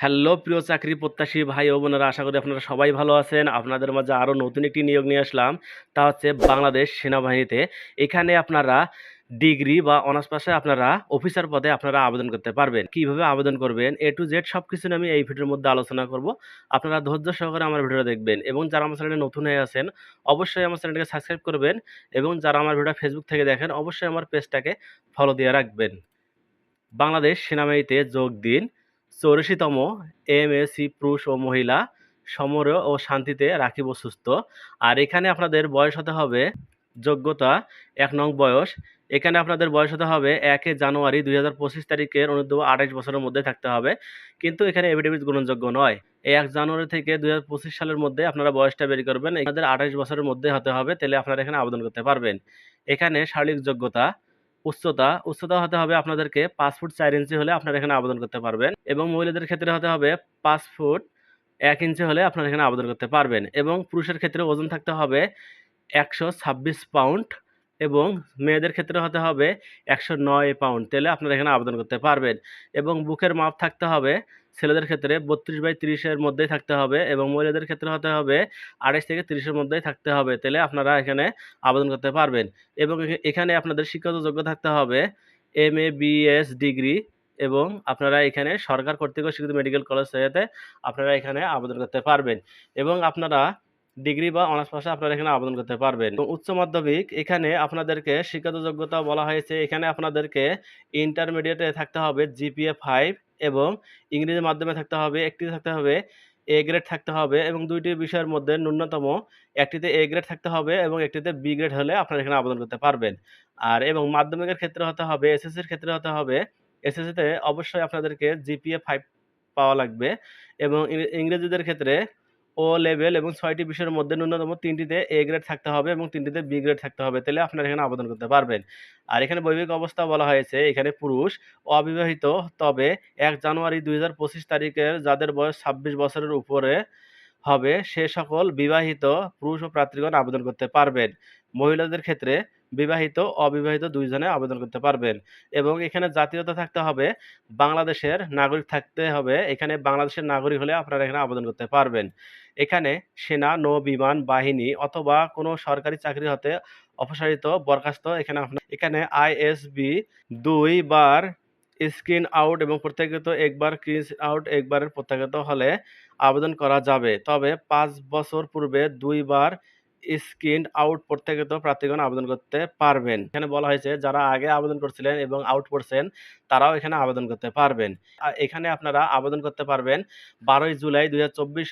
Hello প্রিয় চাকরি প্রত্যাশী ভাই ও বোনেরা, আশা করি আপনারা সবাই ভালো আছেন। আপনাদের মাঝে আরও নতুন একটি নিয়োগ নিয়ে আসলাম। তা হচ্ছে বাংলাদেশ সেনাবাহিনীতে। এখানে আপনারা ডিগ্রি বা অনার্স পাশে আপনারা অফিসার পদে আপনারা আবেদন করতে পারবেন। কীভাবে আবেদন করবেন, এ টু জেড সব কিছু আমি এই ভিডিওর মধ্যে আলোচনা করব। আপনারা ধৈর্য সহকারে আমার ভিডিও দেখবেন এবং যারা আমার চ্যানেলে নতুন হয়ে আছেন, অবশ্যই আমার চ্যানেলটাকে সাবস্ক্রাইব করবেন এবং যারা আমার ভিডিও ফেসবুক থেকে দেখেন, অবশ্যই আমার পেজটাকে ফলো দিয়ে রাখবেন। বাংলাদেশ সেনাবাহিনীতে যোগ দিন। চৌরাশিতম এমএসি পুরুষ ও মহিলা সমর ও শান্তিতে রাখিব সুস্থ। আর এখানে আপনাদের বয়স হতে হবে, যোগ্যতা এক নং বয়স। এখানে আপনাদের বয়স হতে হবে একে জানুয়ারি দুই হাজার পঁচিশ তারিখের অনুদ্ধ আঠাশ বছরের মধ্যে থাকতে হবে। কিন্তু এখানে এভিডেভিট গ্রহণযোগ্য নয়। এক জানুয়ারি থেকে দুই হাজার পঁচিশ সালের মধ্যে আপনারা বয়সটা বের করবেন। আপনাদের আঠাশ বছরের মধ্যে হতে হবে, তাহলে আপনারা এখানে আবেদন করতে পারবেন। এখানে শারীরিক যোগ্যতা উচ্চতা উচ্চতা হতে হবে আপনাদেরকে পাঁচ ফুট চার ইঞ্চি হলে আপনারা এখানে আবেদন করতে পারবেন এবং মহিলাদের ক্ষেত্রে হতে হবে পাঁচ ফুট এক ইঞ্চি হলে আপনারা এখানে আবেদন করতে পারবেন এবং পুরুষের ক্ষেত্রে ওজন থাকতে হবে একশো ছাব্বিশ পাউন্ড। এবং মেয়েদের ক্ষেত্রে হতে হবে একশো নয় পাউন্ড তেলে আপনারা এখানে আবেদন করতে পারবেন। এবং বুকের মাপ থাকতে হবে ছেলেদের ক্ষেত্রে বত্রিশ বাই তিরিশের মধ্যেই থাকতে হবে এবং মহিলাদের ক্ষেত্রে হতে হবে আড়াইশ থেকে তিরিশের মধ্যেই থাকতে হবে তাহলে আপনারা এখানে আবেদন করতে পারবেন। এবং এখানে আপনাদের শিক্ষাগত যোগ্য থাকতে হবে এম এ বিএস ডিগ্রি এবং আপনারা এখানে সরকার কর্তৃক স্বীকৃত মেডিকেল কলেজ আপনারা এখানে আবেদন করতে পারবেন। এবং আপনারা ডিগ্রি বা অনার্স পাশে আপনারা এখানে আবেদন করতে পারবেন। এবং উচ্চ মাধ্যমিক, এখানে আপনাদেরকে শিক্ষাগত যোগ্যতা বলা হয়েছে। এখানে আপনাদেরকে ইন্টারমিডিয়েটে থাকতে হবে জিপিএ ফাইভ এবং ইংরেজি মাধ্যমে থাকতে হবে একটি থাকতে হবে এ গ্রেড থাকতে হবে এবং দুইটি বিষয়ের মধ্যে ন্যূনতম একটিতে এ গ্রেড থাকতে হবে এবং একটিতে বি গ্রেড হলে আপনারা এখানে আবেদন করতে পারবেন। আর এবং মাধ্যমিকের ক্ষেত্রে হতে হবে এসএসসির ক্ষেত্রে হতে হবে এসএসসিতে অবশ্যই আপনাদেরকে জিপিএ ফাইভ পাওয়া লাগবে এবং ইংরেজিদের ক্ষেত্রে ও লেভেল এবং ছয়টি বিষয়ের মধ্যে ন্যূনতম তিনটিতে এ গ্রেড থাকতে হবে এবং তিনটিতে বি গ্রেড থাকতে হবে। তাহলে আপনারা এখানে আবেদন করতে পারবেন। আর এখানে বৈবাহিক অবস্থা বলা হয়েছে, এখানে পুরুষ, অবিবাহিত, তবে এক জানুয়ারি দুই হাজার পঁচিশ তারিখের যাদের বয়স ছাব্বিশ বছরের উপরে হবে, সে সকল বিবাহিত পুরুষ ও প্রার্থীগণ আবেদন করতে পারবেন। মহিলাদের ক্ষেত্রে বিবাহিত, অবিবাহিত দুইজনে আবেদন করতে পারবেন। এবং এখানে জাতীয়তা থাকতে হবে, বাংলাদেশের নাগরিক থাকতে হবে। এখানে বাংলাদেশের নাগরিক হলে আপনারা এখানে আবেদন করতে পারবেন। এখানে সেনা, নৌ, বিমান, বাহিনী অথবা কোনো সরকারি চাকরি হতে অপসারিত, বরখাস্ত এখানে আপনার এখানে আইএসবি দুই বার স্ক্রিন আউট এবং প্রত্যাগত, একবার ক্রিজ আউট একবারের প্রত্যাগত হলে আবেদন করা যাবে। তবে পাঁচ বছর পূর্বে দুইবার স্ক্রিন আউট প্রত্যাগত প্রার্থীগণ আবেদন করতে পারবেন। এখানে বলা হয়েছে, যারা আগে আবেদন করছিলেন এবং আউট করছেন তারাও এখানে আবেদন করতে পারবেন। এখানে আপনারা আবেদন করতে পারবেন, বারোই জুলাই দুই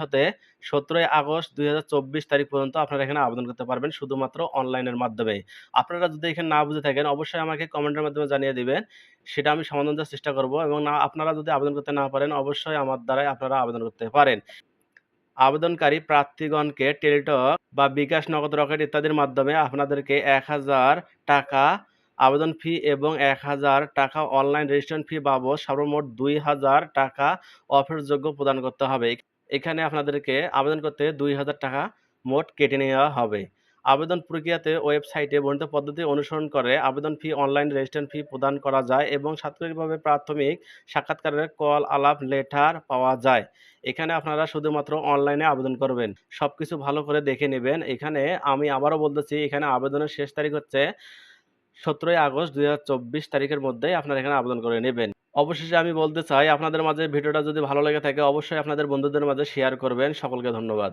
হতে সতেরোই আগস্ট দুই হাজার চব্বিশ তারিখ পর্যন্ত আপনারা এখানে আবেদন করতে পারবেন, শুধুমাত্র অনলাইনের মাধ্যমে। আপনারা যদি এখানে না বুঝে থাকেন, অবশ্যই আমাকে কমেন্টের মাধ্যমে জানিয়ে দেবেন, সেটা আমি সমাধান দেওয়ার চেষ্টা করব এবং না, আপনারা যদি আবেদন করতে না পারেন, অবশ্যই আমার দ্বারাই আপনারা আবেদন করতে পারেন। আবেদনকারী প্রার্থীগণকে টেলিটক বা বিকাশ নগদ রকেট ইত্যাদির মাধ্যমে আপনাদেরকে এক হাজার টাকা আবেদন ফি এবং এক হাজার টাকা অনলাইন রেজিস্ট্রেশন ফি বাবদ সর্বমোট দুই হাজার টাকা অফারযোগ্য প্রদান করতে হবে। এখানে আপনাদেরকে আবেদন করতে দুই হাজার টাকা মোট কেটে নেওয়া হবে। আবেদন প্রক্রিয়াতে ওয়েবসাইটে বর্ণিত পদ্ধতি অনুসরণ করে আবেদন ফি, অনলাইন রেজিস্ট্রেশন ফি প্রদান করা যায় এবং সার্বজনিকভাবে প্রাথমিক সাক্ষাৎকারের কল, আলাপ, লেটার পাওয়া যায়। এখানে আপনারা শুধুমাত্র অনলাইনে আবেদন করবেন। সব কিছু ভালো করে দেখে নেবেন। এখানে আমি আবারও বলতেছি, এখানে আবেদনের শেষ তারিখ হচ্ছে সতেরোই আগস্ট দু হাজার চব্বিশ তারিখের মধ্যেই আপনারা এখানে আবেদন করে নেবেন। অবশেষে আমি বলতে চাই, আপনাদের মাঝে ভিডিওটা যদি ভালো লেগে থাকে, অবশ্যই আপনাদের বন্ধুদের মাঝে শেয়ার করবেন। সকলকে ধন্যবাদ।